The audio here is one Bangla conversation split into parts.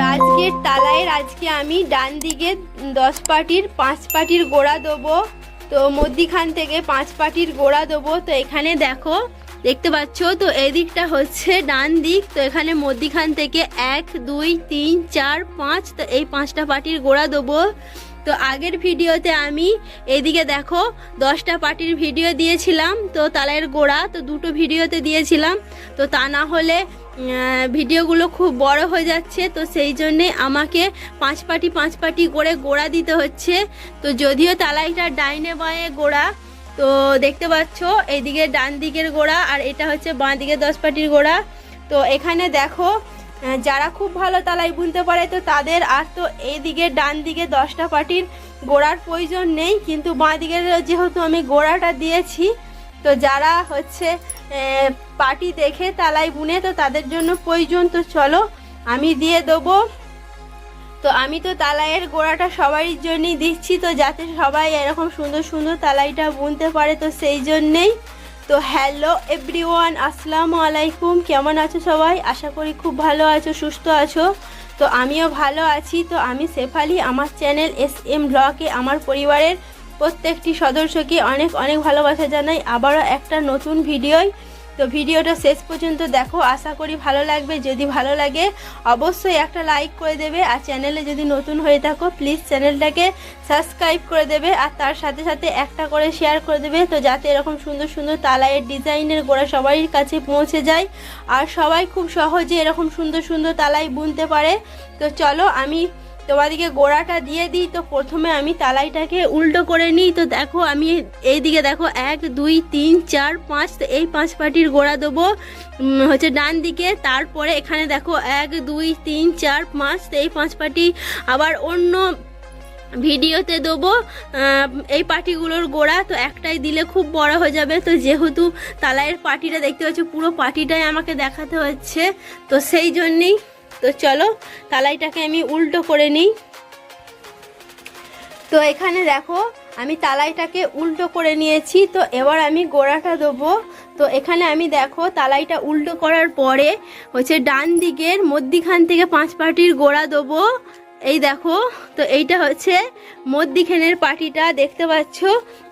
রাজগের তালায়ের আজকে আমি ডান দিকে দশ পাটির, পাঁচ পাটির গোড়া দেবো। তো মধ্যিখান থেকে পাঁচ পাটির গোড়া দেবো। তো এখানে দেখো, দেখতে পাচ্ছ? তো এদিকটা হচ্ছে ডান দিক। তো এখানে মধ্যিখান থেকে এক, দুই, তিন, চার, পাঁচ, তো এই পাঁচটা পাটির গোড়া দেবো। তো আগের ভিডিওতে আমি এদিকে দেখো, দশটা পার্টির ভিডিও দিয়েছিলাম। তো তালের গোড়া তো দুটো ভিডিওতে দিয়েছিলাম। তো তা না হলে ভিডিওগুলো খুব বড় হয়ে যাচ্ছে, তো সেই জন্যে আমাকে পাঁচ পাটি পাঁচ পাটি করে গোড়া দিতে হচ্ছে। তো যদিও তালাইটা ডাইনে বাঁয়ে গোড়া, তো দেখতে পাচ্ছ এইদিকে ডান দিকের গোড়া আর এটা হচ্ছে বাঁ দিকে দশ পাটির গোড়া। তো এখানে দেখো যারা খুব ভালো তালাই বুনতে পারে, তো তাদের আর তো এইদিকে ডান দিকে দশটা পাটির গোড়ার প্রয়োজন নেই, কিন্তু বাঁ দিকের যেহেতু আমি গোড়াটা দিয়েছি তো যারা হচ্ছে পাটি দেখে তালাই বুনে, তো তাদের জন্য প্রয়োজন। তো চলো, আমি দিয়ে দেবো। তো আমি তো তালাইয়ের গোড়াটা সবারই জন্যই দিচ্ছি, তো যাতে সবাই এরকম সুন্দর সুন্দর তালাইটা বুনতে পারে, তো সেই জন্যেই। তো হ্যালো এভরিওয়ান, আসসালামু আলাইকুম। কেমন আছো সবাই? আশা করি খুব ভালো আছো, সুস্থ আছো। তো আমিও ভালো আছি। তো আমি শেফালি, আমার চ্যানেল এস এম ব্লগে, আমার পরিবারের প্রত্যেকটি সদস্যকে অনেক অনেক ভালোবাসা জানাই। আবারও একটা নতুন ভিডিওয়। তো ভিডিওটা শেষ পর্যন্ত দেখো। আশা করি ভালো লাগবে। যদি ভালো লাগে, অবশ্যই একটা লাইক করে দেবে। আর চ্যানেলে যদি নতুন হয়ে থাকো, প্লিজ চ্যানেলটাকে সাবস্ক্রাইব করে দেবে। আর তার সাথে সাথে একটা করে শেয়ার করে দেবে। তো যাতে এরকম সুন্দর সুন্দর তালাইয়ের ডিজাইনের গোড়া সবাই কাছে পৌঁছে যায়। আর সবাই খুব সহজে এরকম সুন্দর সুন্দর তালাই বুনতে পারে। তো চলো আমি তোমাদিকে গোড়াটা দিয়ে দিই। তো প্রথমে আমি তালাইটাকে উল্টো করে নিই। তো দেখো, আমি এইদিকে দেখো, এক, দুই, তিন, চার, পাঁচ, তো এই পাঁচ পাটির গোড়া দেবো। হচ্ছে ডান দিকে, তারপরে এখানে দেখো, এক, দুই, তিন, চার, পাঁচ, তো এই পাঁচ পাটি আবার অন্য ভিডিওতে দেবো এই পাটিগুলোর গোড়া। তো একটাই দিলে খুব বড় হয়ে যাবে। তো যেহেতু তালাইয়ের পাটিটা দেখতে পাচ্ছ, পুরো পাটিটাই আমাকে দেখাতে হচ্ছে, তো সেই জন্যেই তো চলো, তালাইটাকে আমি উল্টো করে নিই। তো এখানে দেখো, আমি তালাইটাকে উল্টো করে নিয়েছি, তো এবার আমি গোড়াটা দেবো। তো এখানে আমি দেখো, তালাইটা উল্টো করার পরে হচ্ছে ডান দিকের মধ্যিখান থেকে পাঁচ পাটির গোড়া দেবো। এই দেখো, তো এইটা হচ্ছে মধ্যিখানের পাটিটা, দেখতে পাচ্ছ?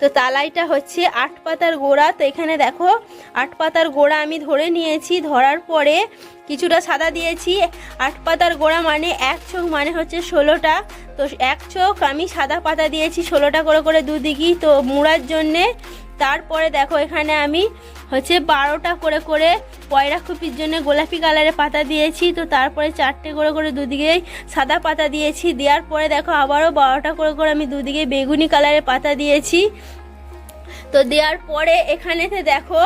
তো তালাইটা হচ্ছে আট পাতার গোড়া। তো এখানে দেখো, আট পাতার গোড়া আমি ধরে নিয়েছি, ধরার পরে কিছুটা সাদা দিয়েছি, আট পাতার গোড়া মানে এক চোখ মানে হচ্ছে ষোলোটা। তো এক চোখ আমি সাদা পাতা দিয়েছি, ষোলোটা করে করে দুদিকেই। তো মুড়ার জন্যে তারপরে দেখো এখানে আমি হচ্ছে বারোটা করে করে পয়রা খুপির জন্য গোলাপি কালারের পাতা দিয়েছি। তো তারপরে চারটে করে করে দুদিকেই সাদা পাতা দিয়েছি। দেওয়ার পরে দেখো আবারও বারোটা করে করে আমি দুদিকে বেগুনি কালারের পাতা দিয়েছি। তো দেওয়ার পরে এখানেতে দেখো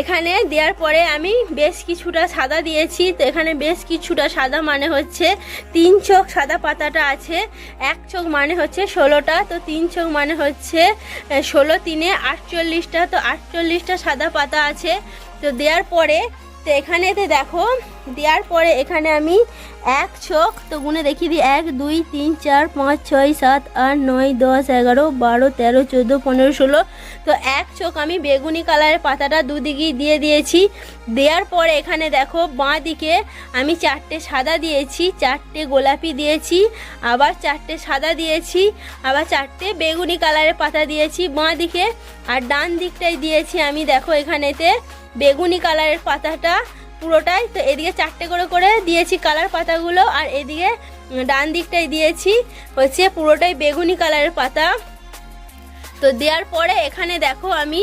এখানে দেওয়ার পরে আমি বেশ কিছুটা সাদা দিয়েছি। তো এখানে বেশ কিছুটা সাদা মানে হচ্ছে তিন চোখ সাদা পাতাটা আছে, এক চোখ মানে হচ্ছে ষোলোটা। তো তিন চোখ মানে হচ্ছে ষোলো, তিনে আটচল্লিশটা। তো আটচল্লিশটা সাদা পাতা আছে। তো দেওয়ার পরে তো এখানেতে দেখো, দেওয়ার পরে এখানে আমি এক চোখ, তো গুনে দেখিয়ে দিই, এক, দুই, তিন, চার, পাঁচ, ছয়, সাত, আট, নয়, দশ, এগারো, বারো, তেরো, চোদ্দ, পনেরো, ষোলো। তো এক চোখ আমি বেগুনি কালারের পাতাটা দুদিকেই দিয়ে দিয়েছি। দেওয়ার পরে এখানে দেখো, বাঁ দিকে আমি চারটে সাদা দিয়েছি, চারটে গোলাপি দিয়েছি, আবার চারটে সাদা দিয়েছি, আবার চারটে বেগুনি কালারের পাতা দিয়েছি, বাঁ দিকে। আর ডান দিকটাই দিয়েছি আমি, দেখো এখানেতে বেগুনি কালারের পাতাটা পুরোটাই। তো এদিকে চারটে করে করে দিয়েছি কালার পাতাগুলো, আর এদিকে ডান দিকটাই দিয়েছি হচ্ছে পুরোটাই বেগুনি কালারের পাতা। তো দেওয়ার পরে এখানে দেখো আমি,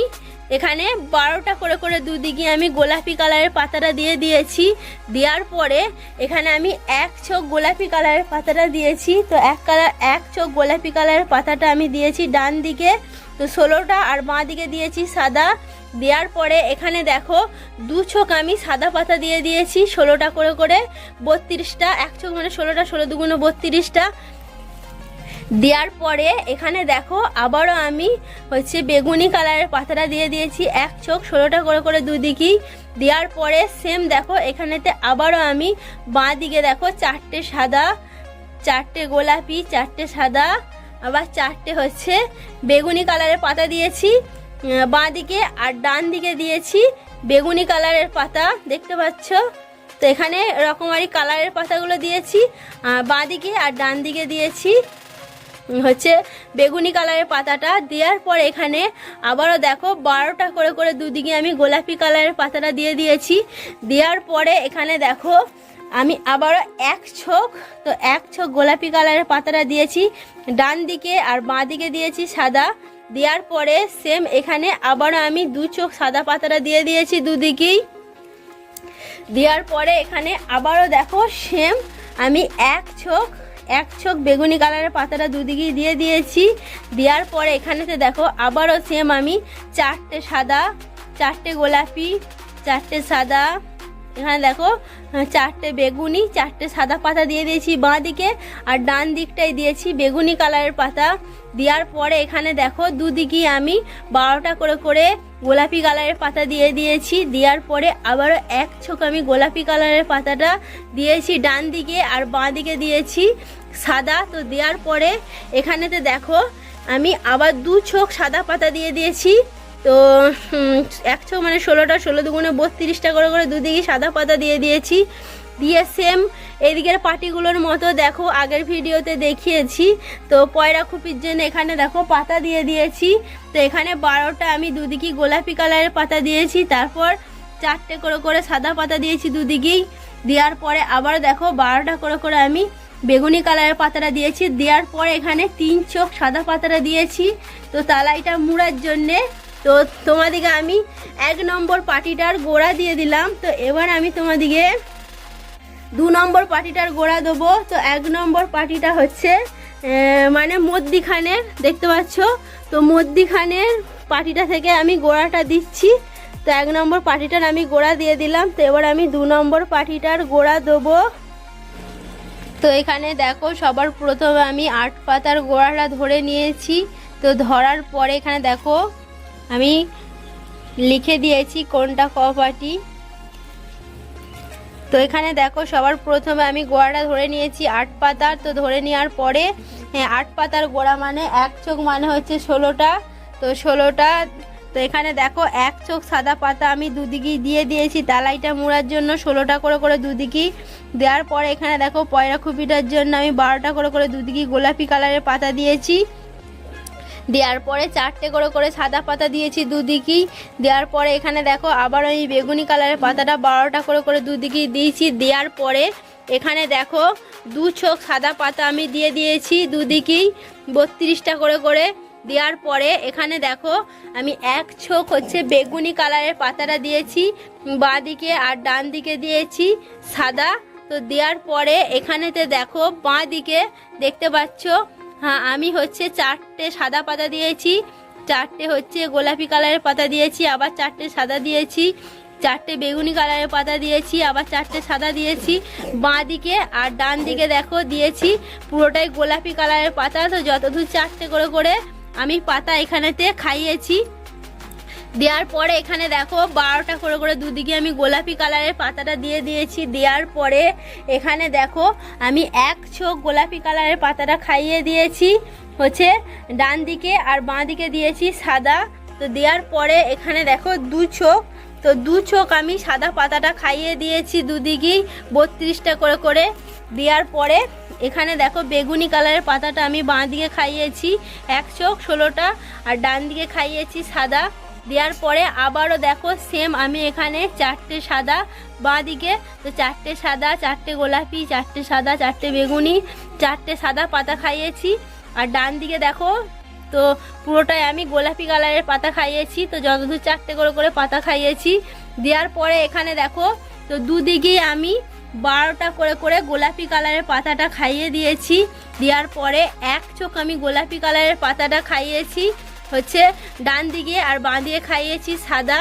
এখানে বারোটা করে করে দুদিকে আমি গোলাপি কালারের পাতাটা দিয়ে দিয়েছি। দেওয়ার পরে এখানে আমি এক চোখ গোলাপি কালারের পাতাটা দিয়েছি। তো এক কালার, এক চোখ গোলাপি কালারের পাতাটা আমি দিয়েছি ডান দিকে। তো ষোলোটা আর বাঁ দিকে দিয়েছি সাদা। দেওয়ার পরে এখানে দেখো দু চোখ আমি সাদা পাতা দিয়ে দিয়েছি, ষোলোটা করে করে বত্রিশটা এক চোখ মানে ষোলোটা, ষোলো দুগুণ বত্রিশটা। দেওয়ার পরে এখানে দেখো আবারও আমি হচ্ছে বেগুনি কালারের পাতাটা দিয়ে দিয়েছি এক চোখ ষোলোটা করে করে দুদিকেই। দেওয়ার পরে সেম দেখো এখানেতে আবারও আমি বাঁ দিকে দেখো চারটে সাদা, চারটে গোলাপি, চারটে সাদা, আবার চারটে হচ্ছে বেগুনি কালারের পাতা দিয়েছি। বাঁ দিকে আর ডান দিকে দিয়েছি বেগুনি কালারের পাতা, দেখতে পাচ্ছ? তো এখানে রকমারি কালারের পাতাগুলো দিয়েছি। বাঁ দিকে আর ডান দিকে দিয়েছি হচ্ছে বেগুনি কালারের পাতাটা। দেওয়ার পর এখানে আবারও দেখো, বারোটা করে করে দুদিকে আমি গোলাপি কালারের পাতাটা দিয়ে দিয়েছি। দেওয়ার পরে এখানে দেখো, আমি আবারও এক ছোক তো এক ছোক গোলাপি কালারের পাতাটা দিয়েছি। ডান দিকে আর বাঁ দিকে দিয়েছি সাদা। দেওয়ার পরে সেম এখানে আবারও আমি দু চোখ সাদা পাতাটা দিয়ে দিয়েছি দুদিকেই। দেওয়ার পরে এখানে আবারও দেখো সেম আমি এক চোখ এক চোখ বেগুনি কালারের পাতাটা দুদিকেই দিয়ে দিয়েছি। দেওয়ার পরে এখানেতে দেখো আবারও সেম আমি চারটে সাদা, চারটে গোলাপি, চারটে সাদা এখানে দেখো চারটে বেগুনি, চারটে সাদা পাতা দিয়ে দিয়েছি বাঁ দিকে আর ডান দিকটাই দিয়েছি বেগুনি কালারের পাতা। দেওয়ার পরে এখানে দেখো, দুদিকেই আমি বারোটা করে করে গোলাপি কালারের পাতা দিয়ে দিয়েছি। দেওয়ার পরে আবারও এক ছোক আমি গোলাপি কালারের পাতাটা দিয়েছি ডান দিকে আর বাঁ দিকে দিয়েছি সাদা। তো দেওয়ার পরে এখানেতে দেখো, আমি আবার দু ছোক সাদা পাতা দিয়ে দিয়েছি। তো একশো মানে ষোলোটা, ষোলো দুগুণে বত্রিশটা করে করে দুদিকে সাদা পাতা দিয়ে দিয়েছি। দিয়ে সেম এদিকের পাটিগুলোর মতো দেখো, আগের ভিডিওতে দেখিয়েছি। তো পয়রা খুপির জন্য এখানে দেখো পাতা দিয়ে দিয়েছি। তো এখানে বারোটা আমি দুদিকেই গোলাপি কালারের পাতা দিয়েছি। তারপর চারটে করে করে সাদা পাতা দিয়েছি দুদিকেই। দেওয়ার পরে আবার দেখো বারোটা করে করে আমি বেগুনি কালারের পাতাটা দিয়েছি। দেওয়ার পরে এখানে তিন চোখ সাদা পাতাটা দিয়েছি। তো তালাইটা মুড়ার জন্যে তো তোমাদিকে আমি এক নম্বর পাটিটার গোড়া দিয়ে দিলাম। তো এবার আমি তোমাদিকে দু নম্বর পাটিটার গোড়া দেবো। তো এক নম্বর পাটিটা হচ্ছে মানে মদ্দিখানের দেখতে পাচ্ছ? তো মদ্দিখানের পাটিটা থেকে আমি গোড়াটা দিচ্ছি। তো এক নম্বর পাটিটার আমি গোড়া দিয়ে দিলাম। তো এবার আমি দু নম্বর পাটিটার গোড়া দেবো। তো এখানে দেখো, সবার প্রথমে আমি আট পাতার গোড়াটা ধরে নিয়েছি। তো ধরার পরে এখানে দেখো আমি লিখে দিয়েছি কোনটা ক পাটি তো এখানে দেখো সবার প্রথমে আমি গোড়াটা ধরে নিয়েছি আট পাতার। তো ধরে নেওয়ার পরে হ্যাঁ আট পাতার গোড়া মানে এক চোখ মানে হচ্ছে ষোলোটা। তো ষোলোটা, তো এখানে দেখো এক চোখ সাদা পাতা আমি দুদিকেই দিয়ে দিয়েছি তালাইটা মুড়ার জন্য ষোলোটা করে করে দুদিকেই। দেওয়ার পরে এখানে দেখো পয়রা খুপিটার জন্য আমি বারোটা করে করে দুদিকেই গোলাপি কালারের পাতা দিয়েছি। দেওয়ার পরে চারটে করে করে সাদা পাতা দিয়েছি দুদিকেই। দেওয়ার পরে এখানে দেখো আবার আমি বেগুনি কালারের পাতাটা বারোটা করে করে দুদিকেই দিয়েছি। দেওয়ার পরে এখানে দেখো দু চোখ সাদা পাতা আমি দিয়ে দিয়েছি দুদিকেই বত্রিশটা করে করে। দেওয়ার পরে এখানে দেখো আমি এক ছোক হচ্ছে বেগুনি কালারের পাতাটা দিয়েছি বাঁ দিকে আর ডান দিকে দিয়েছি সাদা। তো দেওয়ার পরে এখানেতে দেখো বাঁ দিকে দেখতে পাচ্ছ হ্যাঁ আমি হচ্ছে চারটে সাদা পাতা দিয়েছি, চারটে হচ্ছে গোলাপি কালারের পাতা দিয়েছি, আবার চারটে সাদা দিয়েছি, চারটে বেগুনি কালারের পাতা দিয়েছি, আবার চারটে সাদা দিয়েছি। বাঁ দিকে আর ডান দিকে দেখো দিয়েছি পুরোটাই গোলাপি কালারের পাতা, তো যতদূর চারটে করে করে আমি পাতা এখানেতে খাইয়েছি। দেওয়ার পরে এখানে দেখো বারোটা করে করে দুদিকে আমি গোলাপি কালারের পাতাটা দিয়ে দিয়েছি। দেওয়ার পরে এখানে দেখো আমি এক ছোক গোলাপি কালারের পাতাটা খাইয়ে দিয়েছি। হচ্ছে ডান দিকে আর বাঁ দিকে দিয়েছি সাদা। তো দেওয়ার পরে এখানে দেখো দু চোখ তো দু চোখ আমি সাদা পাতাটা খাইয়ে দিয়েছি দুদিকেই বত্রিশটা করে করে। দেওয়ার পরে এখানে দেখো বেগুনি কালারের পাতাটা আমি বাঁ দিকে খাইয়েছি। এক চোখ ষোলোটা আর ডান দিকে খাইয়েছি সাদা। দেওয়ার পরে আবারও দেখো সেম আমি এখানে চারটে সাদা বাঁ দিকে তো চারটে সাদা, চারটে গোলাপি, চারটে সাদা, চারটে বেগুনি, চারটে সাদা পাতা খাইয়েছি। আর ডান দিকে দেখো, তো পুরোটাই আমি গোলাপি কালারের পাতা খাইয়েছি, তো যতদূর চারটে করে করে পাতা খাইয়েছি। দেওয়ার পরে এখানে দেখো, তো দুদিকেই আমি বারোটা করে করে গোলাপি কালারের পাতাটা খাইয়ে দিয়েছি। দেওয়ার পরে এক চোখ আমি গোলাপি কালারের পাতাটা খাইয়েছি। হচ্ছে ডান দিকে আর বাঁ দিকে খাইয়েছি সাদা।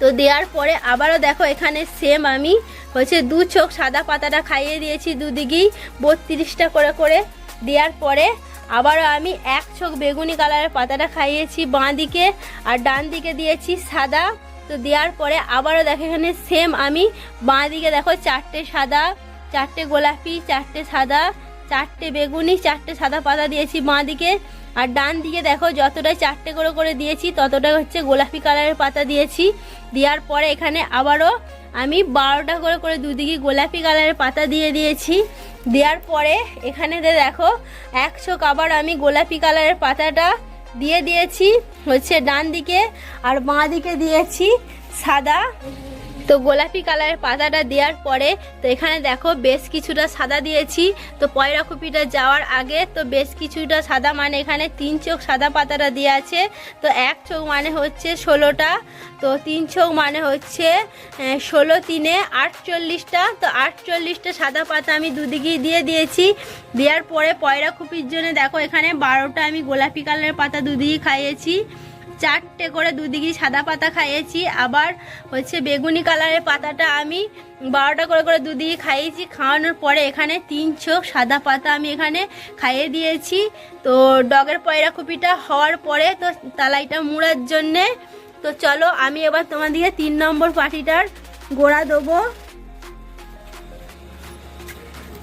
তো দেওয়ার পরে আবারও দেখো এখানে সেম আমি। হচ্ছে দু চোখ সাদা পাতাটা খাইয়ে দিয়েছি দুদিকেই, বত্রিশটা করে করে। দেওয়ার পরে আবারও আমি এক চোখ বেগুনি কালারের পাতাটা খাইয়েছি বাঁ দিকে আর ডান দিকে দিয়েছি সাদা। তো দেওয়ার পরে আবারও দেখো এখানে সেম আমি। বাঁ দিকে দেখো চারটে সাদা, চারটে গোলাপি, চারটে সাদা, চারটে বেগুনি, চারটে সাদা পাতা দিয়েছি বাঁ দিকে। আর ডান দিকে দেখো যতটাই চারটে করে করে দিয়েছি ততটাই হচ্ছে গোলাপি কালারের পাতা দিয়েছি। দেওয়ার পরে এখানে আবারও আমি বারোটা করে করে দুদিকে গোলাপি কালারের পাতা দিয়ে দিয়েছি। দেওয়ার পরে এখানে দেখো, একশো কাবার আমি গোলাপি কালারের পাতাটা দিয়ে দিয়েছি। হচ্ছে ডান দিকে আর বাঁ দিকে দিয়েছি সাদা। তো গোলাপি কালারের পাতাটা দেওয়ার পরে, তো এখানে দেখো বেশ কিছুটা সাদা দিয়েছি। তো পয়রা কপিটা যাওয়ার আগে, তো বেশ কিছুটা সাদা মানে এখানে তিন চোখ সাদা পাতাটা দেওয়া আছে। তো এক চোখ মানে হচ্ছে ষোলোটা, তো তিন চোখ মানে হচ্ছে ষোলো তিনে আটচল্লিশটা। তো আটচল্লিশটা সাদা পাতা আমি দুদিকেই দিয়ে দিয়েছি। দেওয়ার পরে পয়রা কুপির জন্য দেখো এখানে বারোটা আমি গোলাপি কালারের পাতা দুদিকেই খাইয়েছি। চারটে করে দুদিকেই সাদা পাতা খাইয়েছি। আবার হচ্ছে বেগুনি কালারের পাতাটা আমি বারোটা করে করে দুদিকে খাইয়েছি। খাওয়ানোর পরে এখানে তিন চোখ সাদা পাতা আমি এখানে খাইয়ে দিয়েছি। তো ডগের পয়রা কপিটা হওয়ার পরে তো তালাইটা মুড়ার জন্যে। তো চলো আমি এবার তোমাদেরকে তিন নম্বর পাটিটার গোড়া দেবো।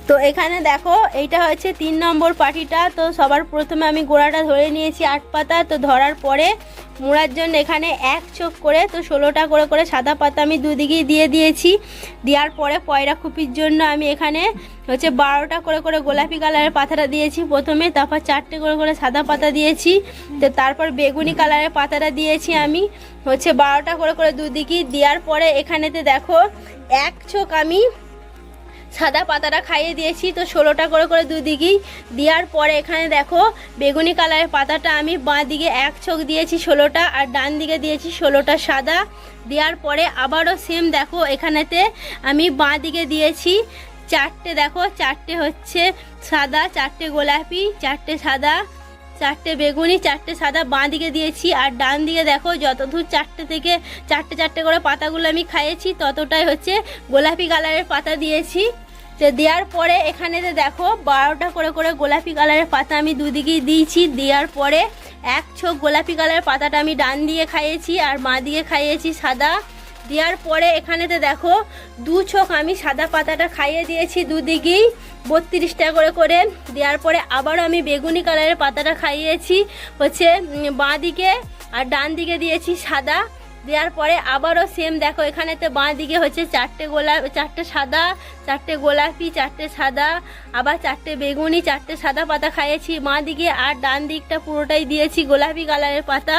তো এখানে দেখো, এইটা হচ্ছে তিন নম্বর পাটিটা। তো সবার প্রথমে আমি গোড়াটা ধরে নিয়েছি আট পাতা। তো ধরার পরে মোড়ার জন্য এখানে এক চোখ করে, তো ষোলোটা করে করে সাদা পাতা আমি দুদিকেই দিয়ে দিয়েছি। দেওয়ার পরে পয়রা খুপির জন্য আমি এখানে হচ্ছে বারোটা করে করে গোলাপি কালারের পাতাটা দিয়েছি প্রথমে। তারপর চারটে করে করে সাদা পাতা দিয়েছি। তো তারপর বেগুনি কালারের পাতাটা দিয়েছি আমি। হচ্ছে বারোটা করে করে দুদিকেই। দেওয়ার পরে এখানেতে দেখো, এক চোখ আমি সাদা পাতাটা খাইয়ে দিয়েছি। তো ষোলোটা করে করে দুদিকেই দেওয়ার পরে এখানে দেখো, বেগুনি কালারের পাতাটা আমি বাঁ দিকে এক চোখ দিয়েছি ষোলোটা আর ডান দিকে দিয়েছি ষোলোটা সাদা। দেওয়ার পরে আবারও সেম দেখো, এখানেতে আমি বাঁ দিকে দিয়েছি চারটে দেখো, চারটে হচ্ছে সাদা, চারটে গোলাপি, চারটে সাদা, চারটে বেগুনি, চারটে সাদা বাঁ দিকে দিয়েছি আর ডান দিকে দেখো, যতদূর চারটে থেকে চারটে চারটে করে পাতাগুলো আমি খাইয়েছি, ততটাই হচ্ছে গোলাপি কালারের পাতা দিয়েছি। তো দেওয়ার পরে এখানে যে দেখো, বারোটা করে করে গোলাপি কালারের পাতা আমি দুদিকেই দিয়েছি। দেওয়ার পরে এক ছোক গোলাপি কালারের পাতাটা আমি ডান দিয়ে খাইয়েছি আর মা দিকে খাইয়েছি সাদা। দেওয়ার পরে এখানেতে দেখো, দু চোখ আমি সাদা পাতাটা খাইয়ে দিয়েছি দুদিকেই, বত্রিশটা করে করে। দেওয়ার পরে আবারও আমি বেগুনি কালারের পাতাটা খাইয়েছি। হচ্ছে বাঁ দিকে আর ডান দিকে দিয়েছি সাদা। দেওয়ার পরে আবারও সেম দেখো, এখানেতে বাঁ দিকে হচ্ছে চারটে গোলাপ চারটে সাদা, চারটে গোলাপি, চারটে সাদা, আবার চারটে বেগুনি, চারটে সাদা পাতা খাইয়েছি। বাঁ দিকে আর ডান দিকটা পুরোটাই দিয়েছি গোলাপি কালারের পাতা।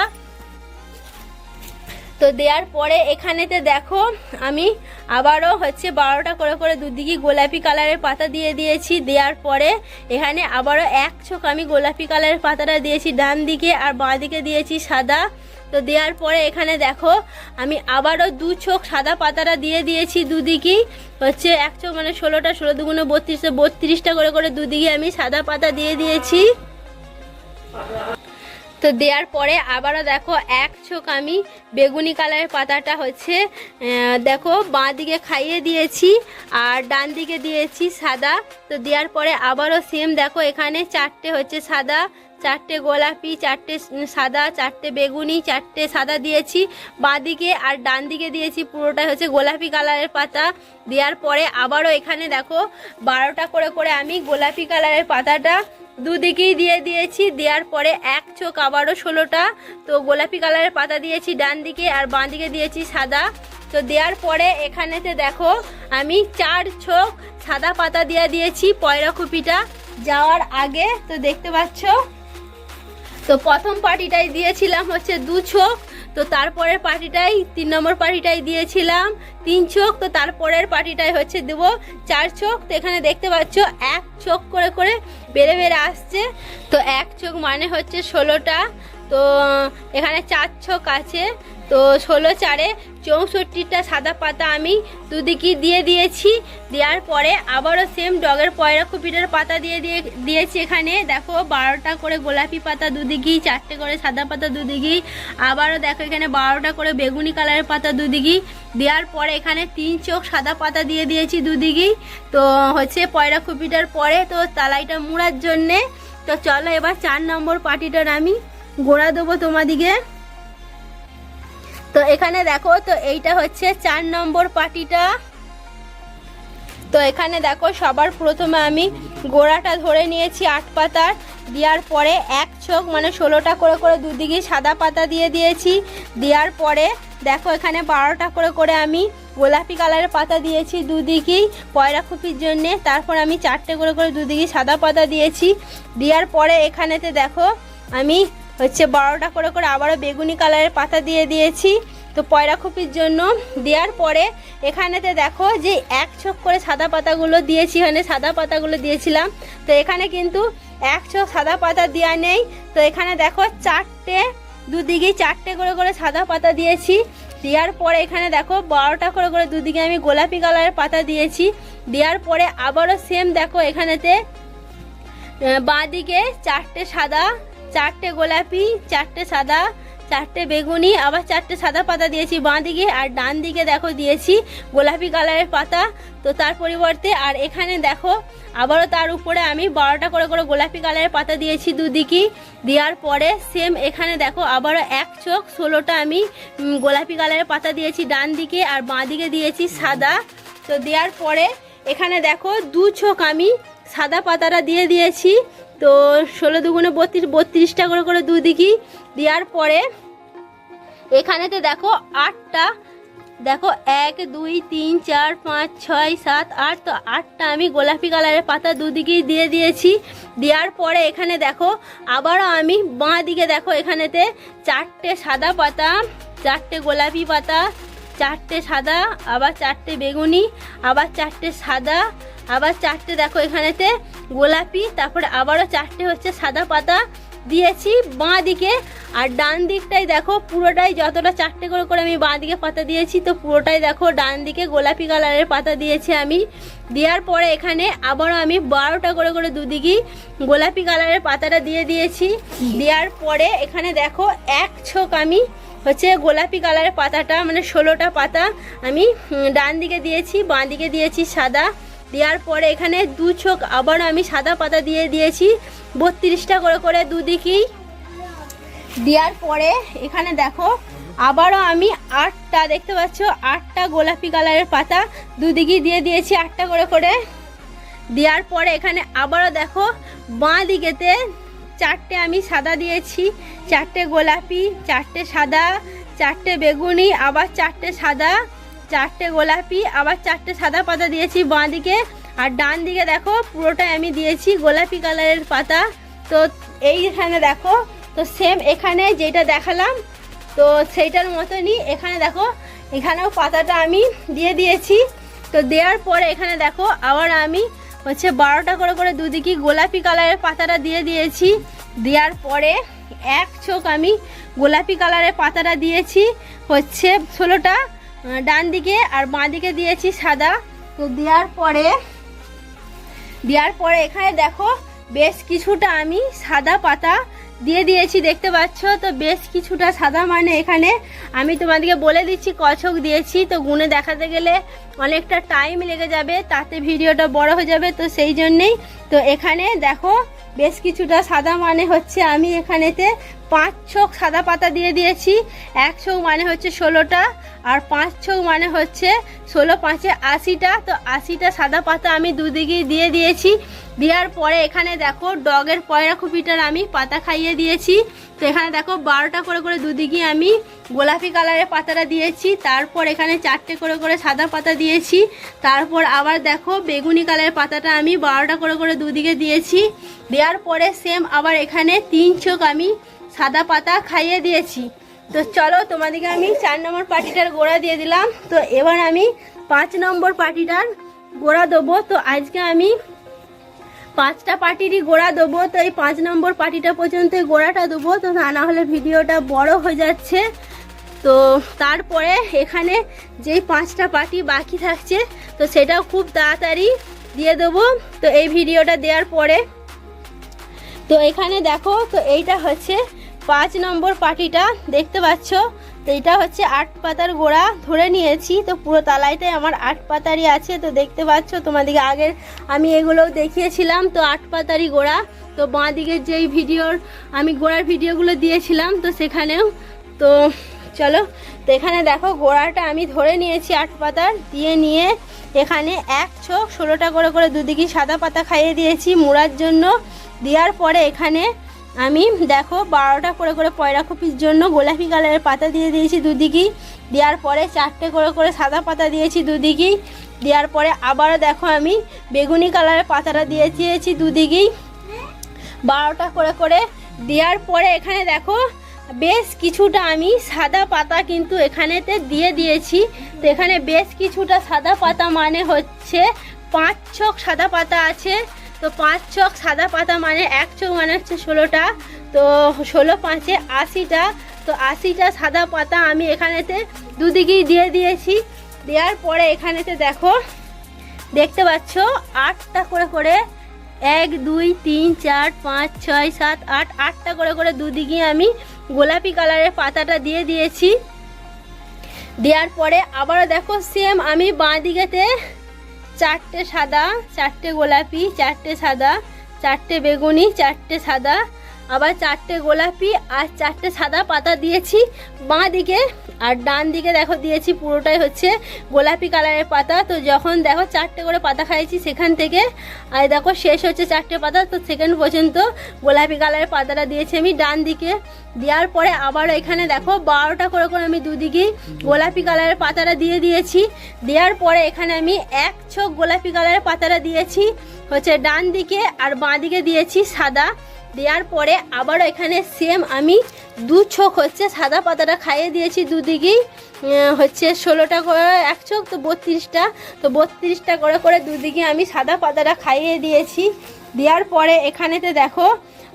তো দেওয়ার পরে এখানেতে দেখো, আমি আবারও হচ্ছে বারোটা করে করে দুদিকে গোলাপি কালারের পাতা দিয়ে দিয়েছি। দেওয়ার পরে এখানে আবারও এক চোখ আমি গোলাপি কালারের পাতাটা দিয়েছি। ডান দিকে আর বাঁ দিকে দিয়েছি সাদা। তো দেওয়ার পরে এখানে দেখো, আমি আবারও দু চোখ সাদা পাতাটা দিয়ে দিয়েছি দুদিকেই হচ্ছে এক চোখ মানে ষোলোটা, ষোলো দুগুনো বত্রিশটা বত্রিশটা করে করে দুদিকে আমি সাদা পাতা দিয়ে দিয়েছি। তো দেওয়ার পরে আবারও দেখো এক চোখ আমি বেগুনি কালারের পাতাটা হচ্ছে দেখো বাঁ দিকে খাইয়ে দিয়েছি আর ডান দিকে দিয়েছি সাদা। তো দেওয়ার পরে আবারও সেম দেখো এখানে চারটে হচ্ছে সাদা, চারটে গোলাপি, চারটে সাদা, চারটে বেগুনি, চারটে সাদা দিয়েছি। বাঁ দিকে আর ডান দিকে দিয়েছি পুরোটাই হচ্ছে গোলাপি কালারের পাতা। দেওয়ার পরে আবারও এখানে দেখো বারোটা করে করে আমি গোলাপি কালারের পাতাটা দুদিকেই দিয়ে দিয়েছি, দেওয়ার পরে এক চোখ আবারও ষোলোটা। তো গোলাপি কালারের পাতা দিয়েছি ডান দিকে আর বাঁ দিকে দিয়েছি সাদা। তো দেওয়ার পরে এখানেতে দেখো, আমি চার চোখ সাদা পাতা দিয়ে দিয়েছি পয়রা কুপিটা যাওয়ার আগে। তো দেখতে পাচ্ছ? তো প্রথম পার্টিটাই দিয়েছিলাম হচ্ছে দু চোখ। তো তারপরের পার্টিটাই তিন নম্বর পার্টিটাই দিয়েছিলাম। তিন চোখ, তো তারপরের পার্টিটাই হচ্ছে দেব। চার চোখ, তো এখানে দেখতে পাচ্ছ, এক চোখ করে করে বেড়ে বেড়ে আসছে। তো এক চোখ মানে হচ্ছে ষোলোটা। তো, এখানে চার চোখ আছে। তো ষোলো চারে চৌষট্টিটা সাদা পাতা আমি দুদিকে দিয়ে দিয়েছি। দেওয়ার পরে আবারও সেম ডগের পয়রা কুপিটার পাতা দিয়ে দিয়ে, দিয়েছি এখানে। দেখো, বারোটা করে গোলাপি পাতা দুদিকেই, চারটে করে সাদা পাতা দুদিকেই। আবারও দেখো এখানে বারোটা করে বেগুনি কালারের পাতা দুদিকেই। দেওয়ার পরে এখানে তিন চোখ সাদা পাতা দিয়ে দিয়েছি দুদিকেই। তো হচ্ছে পয়রা কুপিটার পরে তো তালাইটা মুড়ার জন্যে। তো চলো এবার চার নম্বর পাটিটার আমি গোড়া দেবো তোমাদিকে তো এখানে দেখো, তো এইটা হচ্ছে চার নম্বর পার্টিটা। তো এখানে দেখো, সবার প্রথমে আমি গোড়াটা ধরে নিয়েছি আট পাতার, দেওয়ার পরে এক চোখ মানে ষোলোটা করে করে দুদিকে সাদা পাতা দিয়ে দিয়েছি। দেওয়ার পরে দেখো, এখানে বারোটা করে করে আমি গোলাপি কালারের পাতা দিয়েছি দুদিকেই পয়রা খুপির জন্যে। তারপর আমি চারটে করে করে দুদিকেই সাদা পাতা দিয়েছি। দেওয়ার পরে এখানেতে দেখো, আমি হচ্ছে বারোটা করে করে আবারও বেগুনি কালারের পাতা দিয়ে দিয়েছি। তো পয়রা খুপির জন্য দেওয়ার পরে এখানেতে দেখো যে এক ছোক করে সাদা পাতাগুলো দিয়েছি এখানে সাদা পাতাগুলো দিয়েছিলাম। তো এখানে কিন্তু এক ছোক সাদা পাতা দেওয়া নেই। তো এখানে দেখো চারটে, দুদিকেই চারটে করে করে সাদা পাতা দিয়েছি। দেওয়ার পরে এখানে দেখো বারোটা করে করে দুদিকে আমি গোলাপি কালারের পাতা দিয়েছি। দেওয়ার পরে আবারও সেম দেখো এখানেতে বাঁ দিকে চারটে সাদা চারটে গোলাপি, চারটে সাদা, চারটে বেগুনি, আবার চারটে সাদা পাতা দিয়েছি বাঁ দিকে আর ডান দিকে দেখো দিয়েছি গোলাপি কালারের পাতা। তো তার পরিবর্তে আর এখানে দেখো আবারও তার উপরে আমি বারোটা করে করে গোলাপি কালারের পাতা দিয়েছি দুদিকে। দেওয়ার পরে সেম এখানে দেখো আবারও এক চোখ, ষোলোটা আমি গোলাপি কালারের পাতা দিয়েছি ডান দিকে আর বাঁ দিকে দিয়েছি সাদা। তো দেওয়ার পরে এখানে দেখো দু চোখ আমি সাদা পাতাটা দিয়ে দিয়েছি। তো ষোলো দুগুণে বত্রিশ, বত্রিশটা করে করে দুদিকেই দেওয়ার পরে এখানেতে দেখো আটটা, দেখো এক, দুই, তিন, চার, পাঁচ, ছয়, সাত, আট, তো আটটা আমি গোলাপি কালারের পাতা দুদিকেই দিয়ে দিয়েছি। দেওয়ার পরে এখানে দেখো আবারও আমি বাঁ দিকে দেখো এখানেতে চারটে সাদা পাতা, চারটে গোলাপি পাতা চারটে সাদা, আবার চারটে বেগুনি, আবার চারটে সাদা, আবার চারটে দেখো এখানেতে গোলাপি, তারপরে আবারও চারটে হচ্ছে সাদা পাতা দিয়েছি বাঁ দিকে। আর ডান দিকটাই দেখো পুরোটাই যতটা চারটে করে করে আমি বাঁ দিকে পাতা দিয়েছি, তো পুরোটাই দেখো ডান দিকে গোলাপি কালারের পাতা দিয়েছি আমি। দেওয়ার পরে এখানে আবারও আমি বারোটা করে করে দুদিকেই গোলাপি কালারের পাতাটা দিয়ে দিয়েছি। দেওয়ার পরে এখানে দেখো এক ছোক আমি হচ্ছে গোলাপি কালারের পাতাটা মানে ষোলোটা পাতা আমি ডান দিকে দিয়েছি বাঁ দিকে দিয়েছি সাদা। দেওয়ার পরে এখানে দু চোখ আবার আমি সাদা পাতা দিয়ে দিয়েছি, বত্রিশটা করে করে দুদিকেই। দেওয়ার পরে এখানে দেখো, আবারও আমি আটটা, দেখতে পাচ্ছ, আটটা গোলাপি কালারের পাতা দুদিকেই দিয়ে দিয়েছি, আটটা করে করে। দেওয়ার পরে এখানে আবারও দেখো বাঁ দিকেতে চারটে আমি সাদা দিয়েছি, চারটে গোলাপি, চারটে সাদা, চারটে বেগুনি, আবার চারটে সাদা, চারটে গোলাপি, আবার চারটে সাদা পাতা দিয়েছি বাঁ দিকে। আর ডান দিকে দেখো, পুরোটাই আমি দিয়েছি গোলাপি কালারের পাতা। তো এইখানে দেখো, তো সেম এখানে যেটা দেখালাম, তো সেইটার মতনই এখানে দেখো, এখানেও পাতাটা আমি দিয়ে দিয়েছি। তো দেওয়ার পরে এখানে দেখো, আবার আমি হচ্ছে বারোটা করে করে দুদিকে গোলাপি কালারের পাতাটা দিয়ে দিয়েছি। দেওয়ার পরে এক চোখ আমি গোলাপি কালারের পাতাটা দিয়েছি। হচ্ছে ষোলোটা ডান দিকে আর বাঁ দিকে দিয়েছি সাদা। তো দেওয়ার পরে দেওয়ার পরে এখানে দেখো বেশ কিছুটা আমি সাদা পাতা দিয়ে দিয়েছি, দেখতে পাচ্ছ? তো বেশ কিছুটা সাদা মানে এখানে। আমি তোমাদেরকে বলে দিচ্ছি কছক দিয়েছি। তো গুনে দেখাতে গেলে অনেকটা টাইম লেগে যাবে, তাতে ভিডিওটা বড় হয়ে যাবে, তো সেই জন্যেই। তো এখানে দেখো, বেশ কিছুটা সাদা মানে হচ্ছে আমি এখানেতে পাঁচ ছক সাদা পাতা দিয়ে দিয়েছি। এক ছক মানে হচ্ছে ষোলোটা আর পাঁচ ছক মানে হচ্ছে ষোলো পাঁচে আশিটা। তো আশিটা সাদা পাতা আমি দুদিকেই দিয়ে দিয়েছি। দেওয়ার পরে এখানে দেখো ডগের পয়রা খুপিটার আমি পাতা খাইয়ে দিয়েছি। তো এখানে দেখো বারোটা করে করে দুদিকে আমি গোলাপি কালারের পাতাটা দিয়েছি। তারপর এখানে চারটে করে করে সাদা পাতা দিয়েছি। তারপর আবার দেখো বেগুনি কালারের পাতাটা আমি বারোটা করে করে দুদিকে দিয়েছি। দেওয়ার পরে সেম আবার এখানে তিন চোখ আমি সাদা পাতা খাইয়ে দিয়েছি। তো চলো তোমাদেরকে আমি চার নম্বর পার্টিটার গোড়া দিয়ে দিলাম। তো এবার আমি পাঁচ নম্বর পার্টিটার গোড়া দেবো। তো আজকে আমি পাঁচটা পার্টিরই গোড়া দেবো। তো এই পাঁচ নম্বর পার্টিটা পর্যন্ত গোড়াটা দেবো। তো তা না হলে ভিডিওটা বড় হয়ে যাচ্ছে। তো তারপরে এখানে যেই পাঁচটা পার্টি বাকি থাকছে, তো সেটাও খুব তাড়াতাড়ি দিয়ে দেবো। তো এই ভিডিওটা দেওয়ার পরে, তো এখানে দেখো, তো এইটা হচ্ছে পাঁচ নম্বর পাটিটা দেখতে পাচ্ছ? তো এটা হচ্ছে আট পাতার গোড়া ধরে নিয়েছি। তো পুরো তালাইটাই আমার আট পাতারই আছে। তো দেখতে পাচ্ছ, তোমাদেরকে আগের আমি এগুলোও দেখিয়েছিলাম। তো আট পাতারই গোড়া। তো বাঁ দিকের যেই ভিডিওর আমি গোড়ার ভিডিওগুলো দিয়েছিলাম, তো সেখানেও তো চলো। তো এখানে দেখো, গোড়াটা আমি ধরে নিয়েছি আট পাতার। দিয়ে নিয়ে এখানে এক ছোক ষোলোটা করে করে দুদিকে সাদা পাতা খাইয়ে দিয়েছি মুড়ার জন্য। দেওয়ার পরে এখানে আমি, দেখো, বারোটা করে করে পয়রা কপির জন্য গোলাপি কালারের পাতা দিয়ে দিয়েছি দুদিকেই দেওয়ার পরে চারটে করে করে সাদা পাতা দিয়েছি দুদিকেই দেওয়ার পরে আবারও দেখো আমি, বেগুনি কালারের পাতাটা দিয়ে দিয়েছি দুদিকেই বারোটা করে করে দেওয়ার পরে এখানে দেখো, বেশ কিছুটা আমি সাদা পাতা কিন্তু এখানেতে দিয়ে দিয়েছি। তো এখানে বেশ কিছুটা সাদা পাতা মানে হচ্ছে পাঁচ ছক সাদা পাতা আছে। তো পাঁচ ছক সাদা পাতা মানে এক চোখ মানে হচ্ছে ষোলোটা। তো ষোলো পাঁচে আশিটা। তো আশিটা সাদা পাতা আমি এখানেতে দুদিকেই দিয়ে দিয়েছি। দেওয়ার পরে এখানেতে দেখো, দেখতে পাচ্ছ, আটটা করে করে, এক, দুই, তিন, চার, পাঁচ, ছয়, সাত, আট, আটটা করে করে দুদিকে আমি গোলাপি কালারের পাতাটা দিয়ে দিয়েছি। দেওয়ার পরে আবারও দেখো সেম আমি বাঁ দিকেতে চারটে সাদা চারটে গোলাপি চারটে সাদা চারটে বেগুনি চারটে সাদা আবার চারটে গোলাপি আর চারটে সাদা পাতা দিয়েছি বাঁ দিকে। আর ডান দিকে দেখো দিয়েছি পুরোটাই হচ্ছে গোলাপি কালারের পাতা। তো যখন দেখো চারটে করে পাতা খাইছি সেখান থেকে, আর দেখো শেষ হচ্ছে চারটে পাতা, তো সেকেন্ড পর্যন্ত গোলাপি কালারের পাতাটা দিয়েছি আমি ডান দিকে। দেওয়ার পরে আবারও এখানে দেখো বারোটা করে করে আমি দুদিকেই গোলাপি কালারের পাতাটা দিয়ে দিয়েছি। দেওয়ার পরে এখানে আমি এক ছোক গোলাপি কালারের পাতাটা দিয়েছি, হচ্ছে ডান দিকে আর বাঁ দিকে দিয়েছি সাদা। দেওয়ার পরে আবারও এখানে সেম আমি দু ছোক হচ্ছে সাদা পাতাটা খাইয়ে দিয়েছি দুদিকেই হচ্ছে ষোলোটা করে, এক ছোক তো বত্রিশটা তো বত্রিশটা করে করে দুদিকে আমি সাদা পাতাটা খাইয়ে দিয়েছি। দেওয়ার পরে এখানেতে দেখো,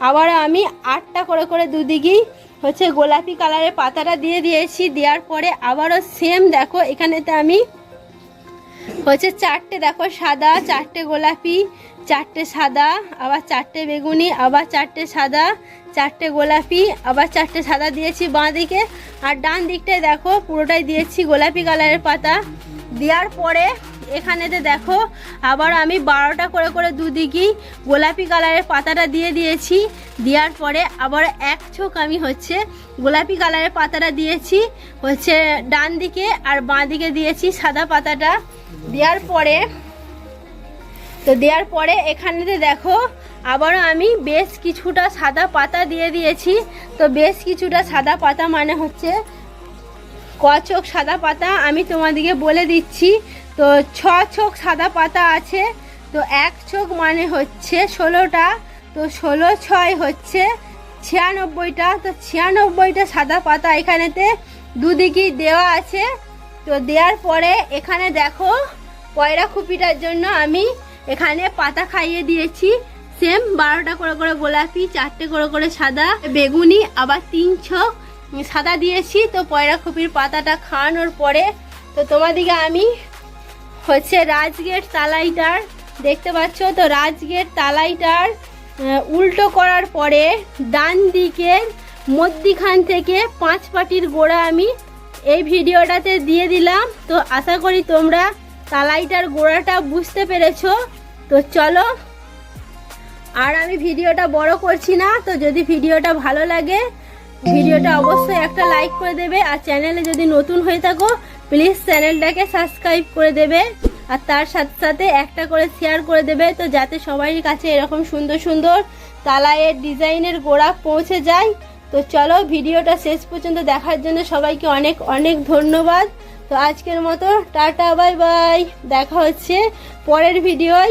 আবার আমি আটটা করে করে দুদিকেই হচ্ছে গোলাপি কালারের পাতাটা দিয়ে দিয়েছি। দেওয়ার পরে আবারও সেম দেখো, এখানেতে আমি হচ্ছে চারটে দেখো সাদা, চারটে গোলাপি চারটে সাদা, আবার চারটে বেগুনি, আবার চারটে সাদা, চারটে গোলাপি, আবার চারটে সাদা দিয়েছি বাঁ দিকে আর ডান দিকটায় দেখো, পুরোটাই দিয়েছি গোলাপি কালারের পাতা। দেওয়ার পরে এখানেতে দেখো, আবার আমি বারোটা করে করে দুদিকেই গোলাপি কালারের পাতাটা দিয়ে দিয়েছি। দেওয়ার পরে আবার এক ছোক আমি হচ্ছে গোলাপি কালারের পাতাটা দিয়েছি, হচ্ছে ডান দিকে আর বাঁ দিকে দিয়েছি সাদা পাতাটা। দেওয়ার পরে তো দেওয়ার পরে এখানেতে দেখো, আবারও আমি বেশ কিছুটা সাদা পাতা দিয়ে দিয়েছি। তো বেশ কিছুটা সাদা পাতা মানে হচ্ছে কচক সাদা পাতা। আমি তোমাদেরকে বলে দিচ্ছি, তো ছ চোখ সাদা পাতা আছে, তো এক চোখ মানে হচ্ছে ষোলোটা, তো ষোলো ছয় হচ্ছে ছিয়ানব্বইটা। তো ছিয়ানব্বইটা সাদা পাতা এখানেতে দুদিকেই দেওয়া আছে। তো দেওয়ার পরে এখানে দেখো, পয়রা খুপিটার জন্য আমি এখানে পাতা খাইয়ে দিয়েছি। সেম বারোটা করে করে গোলাপি, চারটে করে করে সাদা, বেগুনি, আবার তিন ছক সাদা দিয়েছি। তো পয়রা খুপির পাতাটা খাওয়ানোর পরে, তো তোমাদিকে আমি হচ্ছে রাজগেট তালাইটার, দেখতে পাচ্ছ তো রাজগেট তালাইটার উল্টো করার পরে ডান দিকের মধ্যিখান থেকে পাঁচ পাটির গোড়া আমি এই ভিডিওটাতে দিয়ে দিলাম। তো আশা করি তোমরা তালাইটার গোড়াটা বুঝতে পেরেছ। তো চলো, আর আমি ভিডিওটা বড় করছি না, তো যদি ভিডিওটা ভালো লাগে, ভিডিওটা অবশ্যই একটা লাইক করে দেবে, আর চ্যানেলে যদি নতুন হয়ে থাকো প্লিজ চ্যানেলটাকে সাবস্ক্রাইব করে দেবে, আর তার সাথে সাথে একটা করে শেয়ার করে দেবে, তো যাতে সবারই কাছে এরকম সুন্দর সুন্দর তালায়ের ডিজাইনের গোড়া পৌঁছে যায়। তো চলো, ভিডিওটা শেষ পর্যন্ত দেখার জন্য সবাইকে অনেক অনেক ধন্যবাদ। তো আজকের মতো, টাটা বাই বাই দেখা হচ্ছে পরের ভিডিওয়।